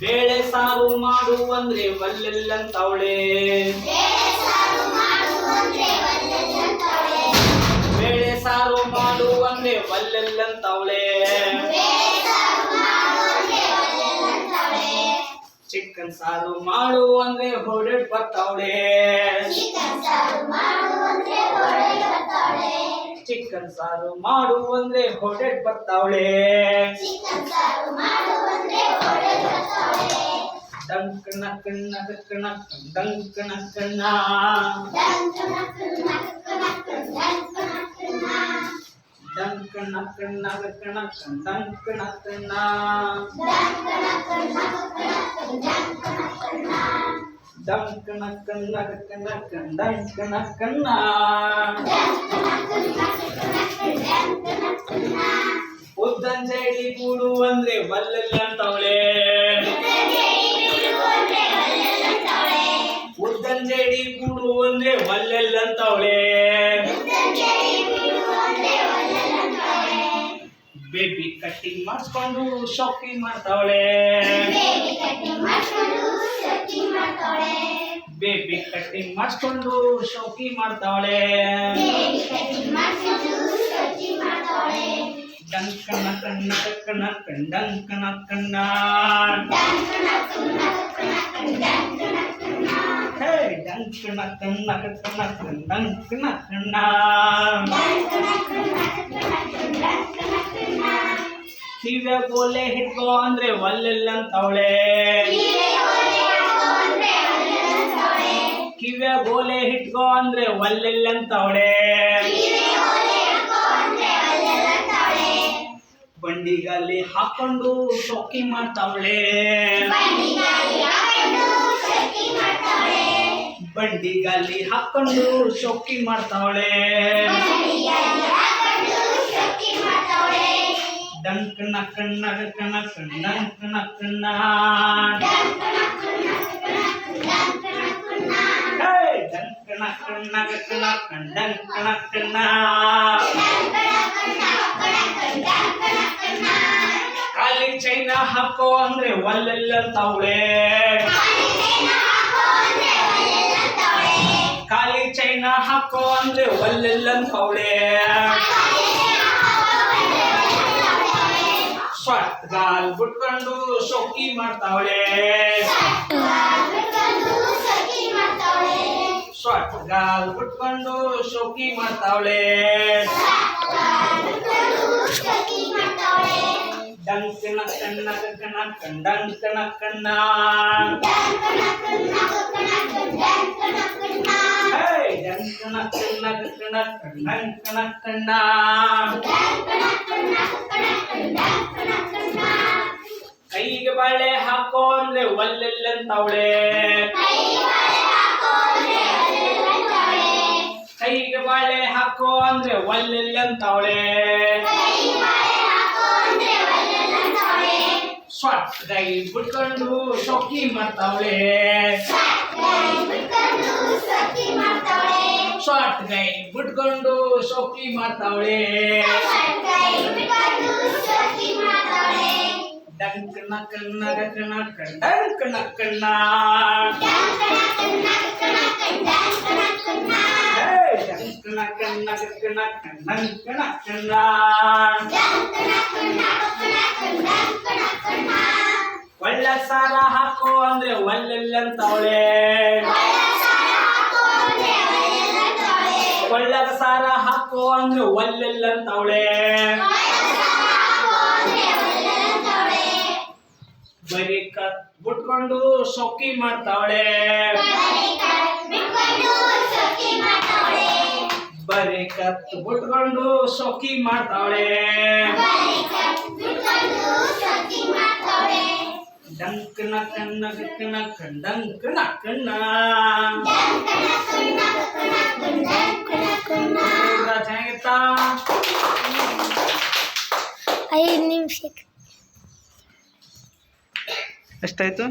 ಬೇಳೆ ಸಾರು ಮಾಡು ಅಂದ್ರೆ ಒಲ್ಲೆಲ್ಲಂತವಳೆ ಒಲ್ಲೆಲ್ಲಂತವಳೆ ಚಿಕನ್ ಸಾರು ಮಾಡು ಅಂದ್ರೆ ಹೊಡೆಡ್ ಬರ್ತಾವಳೆ ಚಿಕನ್ ಸಾರು ಮಾಡು ಅಂದ್ರೆ ಹೊಡೆಟ್ ಬರ್ತಾವಳೆ ಡಂಕ್ ಕಣ್ಣ ನಕ್ ನಕ್ ಡಂಕ್ ನಕ್ ನಾ ಡಂಕ್ ನಕ್ ನಕ್ ನಕ್ ಡಂಕ್ ನಕ್ ನಾ ಡಂಕ್ ನಕ್ ನಕ್ ನಕ್ ಡಂಕ್ ನಕ್ ನಾ ಉದ್ದಂಜೇಡಿ ಕೂಡು ಅಂದ್ರೆ ಬಲ್ಲೆಲ್ಲ ಅಂತವಳೆ ಉದ್ದಂಜೇಡಿ ಕೂಡು ಅಂದ್ರೆ ಬಲ್ಲೆಲ್ಲ ಅಂತವಳೆ ಬೇಬಿ ಕಟ್ಟಿಂಗ್ ಮಾಡಿಸ್ಕೊಂಡು ಶಾಪಿಂಗ್ ಮಾಡ್ತಾವಳೆ. ಬೇಬಿ ಕಟ್ಟಿಂಗ್ ಮಾಡಿಸ್ಕೊಂಡು ಶಾಪಿಂಗ್ ಮಾಡ್ತಾವಳೆ. ಡಂಕನ ಕಣ್ಣ ಕಣ್ಣ ಕಂಡಂಕನ ಕಣ್ಣ. ಡಂಕನ ಕಣ್ಣ ಕಣ್ಣ ಕಂಡಂಕನ ಕಣ್ಣ. ಕಿವ್ಯ ಗೋಲೆ ಹಿಟ್ಕೋ ಅಂದ್ರೆ ಒಲ್ಲೆಲ್ಲ ಅಂತವಳೆ ಕಿವ್ಯ ಗೋಲೆ ಹಿಟ್ಕೋ ಅಂದ್ರೆ ಒಲ್ಲೆಲ್ಲ ಅಂತವಳೆ ಬಂಡಿಗಲ್ಲಿ ಹಾಕೊಂಡು ಶೋಕಿ ಮಾಡ್ತಾವಳೆ. ಬಂಡಿಗಲ್ಲಿ ಹಾಕೊಂಡು ಶೋಕಿ ಮಾಡ್ತಾವಳೆ. ಡಂಕನ ಕಣ್ಣ ಕಣ್ಣ ಡಂಕನ ಕಣ್ಣ ಹೇ ಡಂಕನ ಕಣ್ಣ ಕಣ್ಣ ಡಂಕನ ಕಣ್ಣ ಕಾಲಿ ಚೈನ ಹಾಕೋ ಅಂದ್ರೆ ಒಲ್ಲೆಲ್ಲ ತಾವಳೆ ಕಾಲಿ ಚೈನ ಹಾಕೋ ಅಂದ್ರೆ ಒಲ್ಲೆಲ್ಲ ತಾವಳೆ ಸ್ವಟ್ ಗಾಲ್ ಬಿಟ್ಕೊಂಡು ಶೋಕಿ ಮಾಡ್ತಾವಳೆ ಸ್ವಟ್ ಗಾಲ್ ಬಿಟ್ಕೊಂಡು ಶೋಕಿ ಮಾಡ್ತಾವಳೆ ಡಂಕನ ಕಣ್ಣ ಕಣ್ಣ ಕಂಡಂಕನ ಕಣ್ಣ ಹೇ ಡಂಕನ ಕಣ್ಣ ಕಣ್ಣ ಕಂಡಂಕನ ಕಣ್ಣ ಒಲ್ಲೆಲ್ಲಂತವಳೆ ಕೈಗೆ ಬಾಳೆ ಹಾಕೋ ಅಂದ್ರೆ ಒಲ್ಲೆಲ್ಲಂತವಳೆ ಸ್ವಟ್ ಕೈ ಬಿಟ್ಕೊಂಡು ಶೋಕಿ ಮಾಡ್ತಾವಳೆ ಸ್ವಟ್ ಕೈ ಬಿಟ್ಕೊಂಡು ಶೋಕಿ ಮಾಡ್ತಾವಳೆ ಕಣ್ಣ ಕಣ್ಣ ಕಣ ಕಣ್ಣ ಹೇ ಡಂಕನ ಕಣ್ಣ ಕಣ್ಣ ಕಣ ಕಣ್ಣ ಒಳ್ಳೆ ಸಾರ ಹಾಕೋ ಅಂದ್ರೆ ಒಲ್ಲೆಲ್ಲಂತವಳೆ ಒಳ್ಳೆ ಸಾರ ಹಾಕೋ ಅಂದ್ರೆ ಒಲ್ಲೆಲ್ಲಂತವಳೆ ಬರೀ ಕತ್ ಬಿಟ್ಕೊಂಡು ಶೋಕಿ ಮಾಡ್ತಾವಳೆ ಬರೀ ಕತ್ ಬಿಟ್ಕೊಂಡು ಶೋಕಿ ಮಾಡ್ತಾವಳೆ ಡಂಕನ ಕಣ್ಣ ಕಣ್ಣ ಡಂಕನ ಕಣ್ಣ Dun, dun, dun, dun, dun, dun, dun, ಚೆನ್ನಾಗಿತ್ತ ಐದು ನಿಮಿಷಕ್ಕೆ ಎಷ್ಟಾಯಿತು?